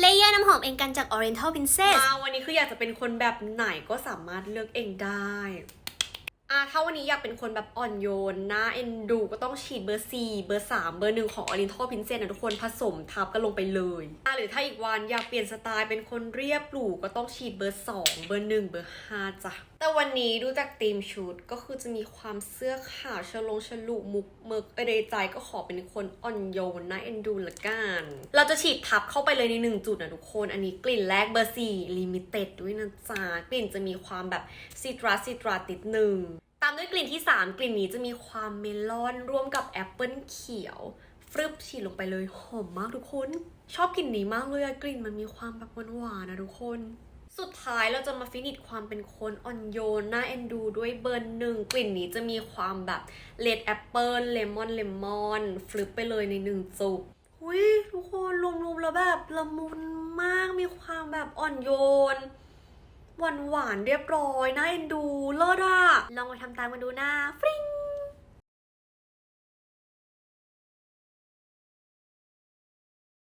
เลเยอร์น้ำหอมเองกันจาก Oriental Princess มาวันนี้คืออยากจะเป็นคนแบบไหนก็สามารถเลือกเองได้ ถ้าวันนี้อยากเป็นคนแบบอ่อนโยนน่าเอ็นดูก็ต้องฉีดเบอร์ 4 เบอร์ 3 เบอร์หนึ่งของ Oriental Princess นะทุกคนผสมทับกันลงไปเลยหรือถ้าอีกวันอยากเปลี่ยนสไตล์เป็นคนเรียบหรูก็ต้องฉีดเบอร์ 2 เบอร์ 1 เบอร์ 5 จ้ะ แต่วันนี้ดูจากธีมชุดก็คือจะมีความเสื้อขาวฉลงฉลุมุกเมิกเอยในใจก็ขอเป็นคนอ่อนโยนน่าเอ็นดูละกัน เราจะฉีดทับเข้าไปเลยในหนึ่งจุดนะทุกคน อันนี้กลิ่นแรกเบอร์สี่ลิมิเต็ดด้วยนะจ๊ะกลิ่นจะมีความแบบซิตรัสซิตรัสติดหนึ่งามด้วยกลิ่นที่ 3 กลิ่นนี้จะมีความเมลอนร่วมกับแอปเปิลเขียวฟรึบฉีดลงไปเลยหอมมากทุกคน ชอบกลิ่นนี้มากเลยกลิ่นมันมีความแบบหวานๆนะทุกคน สุดท้ายเราจะมาฟินิชความเป็นคนอ่อนโยนน่าเอ็นดูด้วยเบอร์หนึ่งกลิ่นนี้จะมีความแบบเลดแอปเปิลเลมอนเลมอนฟลึบไปเลยในหนึ่งจุบหุยทุกคนรวมๆแล้วแบบละมุนมากมีความแบบอ่อนโยน หวานหวานๆเรียบร้อยน่าเอ็นดูเลิศอะลองมาทำตามกันดูนะฟริ้ง